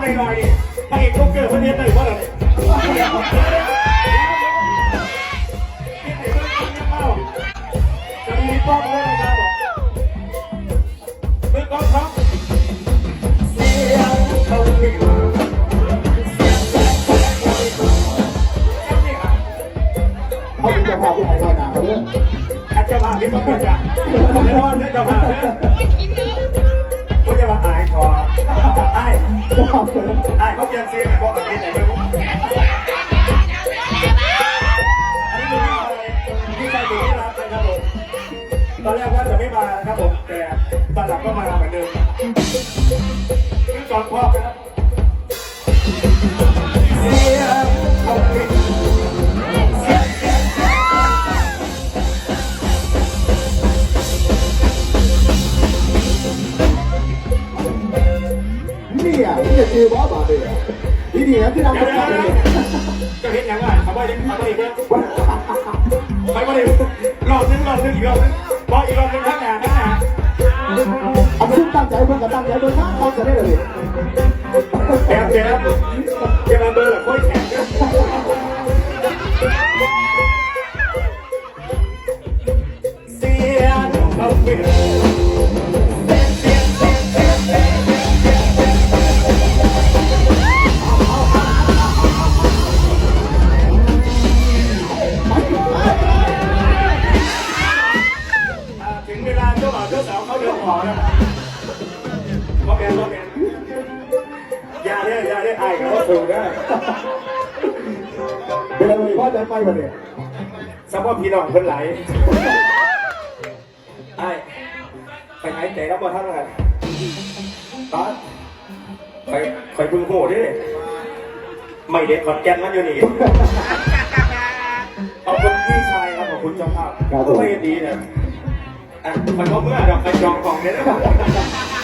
หน่อยๆนี่พระเอกลูกเกิดประเทศไหนวะเนี่ยจะมีป้องเลยนะครับเมื่อก่อนครับเสียงเขาไม่อยู่เสียงเขาไม่อยู่นี่ครับเขาเป็นเจ้าภาพที่ไหนก็หนาเขาเรื่องอาจจะมาที่ต้องการจะไม่ว่าจะมานี่ย ไอ้เขาเปลี่ยนเสียงบอกอะไรไหนไม่รู้อันนี้คืออะไรที่ใครอยู่ที่ร้านนะครับผมตอนแรกว่าจะไม่มานะครับผมแต่ตอนหลังก็มาเหมือนเดิมคือก่อนพ่อครับ นี่อะนี่จะชื่อบอสบาเบียนี่ดีนะที่เราเดี๋เป็ยวนเดี๋ยวเลยจะเห็นยังไงเขาไม่ได้เขาไม่ได้ไปไม่ได้รอบนึงรอบนึงอีกรอบนึงบอกอีกรอบนึงข้างหน้าข้างหน้าเอาไปตั้งใจเพื่อนกับตั้งใจโดยท่าเขาจะได้เลยแอบแอบจะมเบอร์แบบค่อยแข็งเสียงเขาเปลี่ยน สาวเขาเดินขอแล้วพ่อแม่พ่อแม่อย่าเล่นอย่าเล่นไอ้เขาสูงได้เป็นอะไรพ่อใจไปมาเนี่ยสมมติพี่น้องคนไหลไอ้ไปไหนใจรับมาท่านอะไรตอนไปไปบึงโหดิไม่เด็ดขอนแก่นมันอยู่นี่ขอบคุณพี่ชายครับขอบคุณเจ้าภาพไม่ดีเนะ อะมันก็เมื่อเราไปจองกล่องเนี่ยนะ